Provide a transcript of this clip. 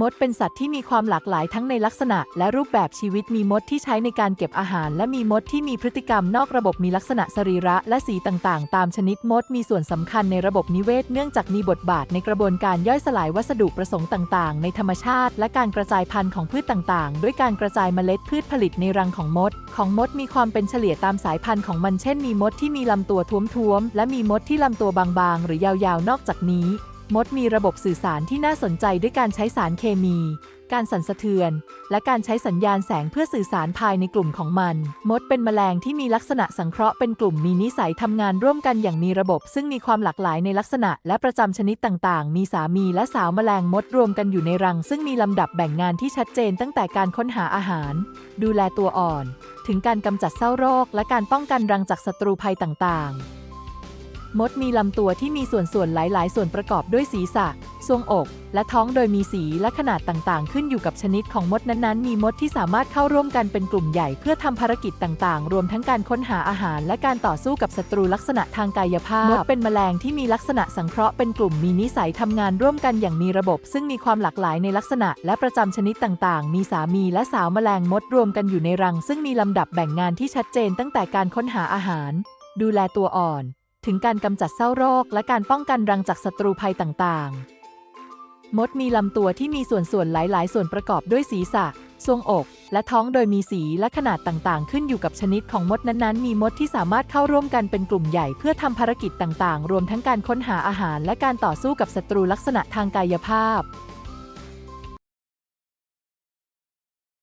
มดเป็นสัตว์ที่มีความหลากหลายทั้งในลักษณะ และรูปแบบชีวิตมีมดที่ใช้ในการเก็บอาหาร และมีมดที่มีพฤติกรรมนอกระบบมีลักษณะสรีระและสีต่างๆ ตามชนิดมดมีส่วนสำคัญในระบบนิเวศเนื่องจากมีบทบาทในกระบวนการย่อยสลายวัสดุประสงค์ต่างๆ ในธรรมชาติ และการกระจายพันธุ์ของพืชต่างๆ ด้วยการกระจายเมล็ดพืชผลิตในรังของมด ของมดมีความเป็นเฉลี่ยตามสายพันธุ์ของมันเช่นมีมดที่มีลำตัวท้วมๆและมีมดที่ลำตัวบางๆ หรือยาวๆ นอกจากนี้ มดมีระบบสื่อสารที่น่าสนใจด้วยการใช้สารเคมี การสั่นสะเทือน และการใช้สัญญาณแสงเพื่อสื่อสารภายในกลุ่มของมัน มดเป็นแมลงที่มีลักษณะสังเคราะห์เป็นกลุ่มมีนิสัยทำงานร่วมกันอย่างมีระบบ ซึ่งมีความหลากหลายในลักษณะและประจำชนิดต่างๆ มีสามีและสาวแมลงมดรวมกันอยู่ในรัง ซึ่งมีลำดับแบ่งงานที่ชัดเจนตั้งแต่การค้นหาอาหาร ดูแลตัวอ่อน ถึงการกำจัดเศร้าโรค และการป้องกันรังจากศัตรูภัยต่างๆ มดมีลำตัวที่มีส่วนส่วนหลาย ๆ ส่วนประกอบด้วยศีรษะทรวงอก และท้องโดยมีสีและขนาดต่าง ๆ ขึ้นอยู่กับชนิดของมดนั้นๆ มีมดที่สามารถเข้าร่วมกันเป็นกลุ่มใหญ่เพื่อทำภารกิจต่าง ๆ รวมทั้งการค้นหาอาหาร และการต่อสู้กับศัตรูลักษณะทางกายภาพ มดเป็นแมลงที่มีลักษณะสังเคราะห์เป็นกลุ่มมีนิสัยทำงานร่วมกันอย่างมีระบบ ซึ่งมีความหลากหลายในลักษณะ และประจำชนิดต่าง ๆ มีสามีและสาวแมลงมดรวมกันอยู่ในรัง ซึ่งมีลำดับแบ่งงานที่ชัดเจนตั้งแต่การค้นหาอาหาร ดูแลตัวอ่อน ถึงการกำจัดเศร้าโรค และการป้องกันรังจากศัตรูภัยต่างๆ มดมีลำตัวที่มีส่วนส่วนหลายๆ ส่วนประกอบด้วยศีรษะทรวงอก และท้องโดยมีสีและขนาดต่างๆ ขึ้นอยู่กับชนิดของมดนั้นๆ มีมดที่สามารถเข้าร่วมกันเป็นกลุ่มใหญ่เพื่อทำภารกิจต่างๆ รวมทั้งการค้นหาอาหารและการต่อสู้กับศัตรูลักษณะทางกายภาพ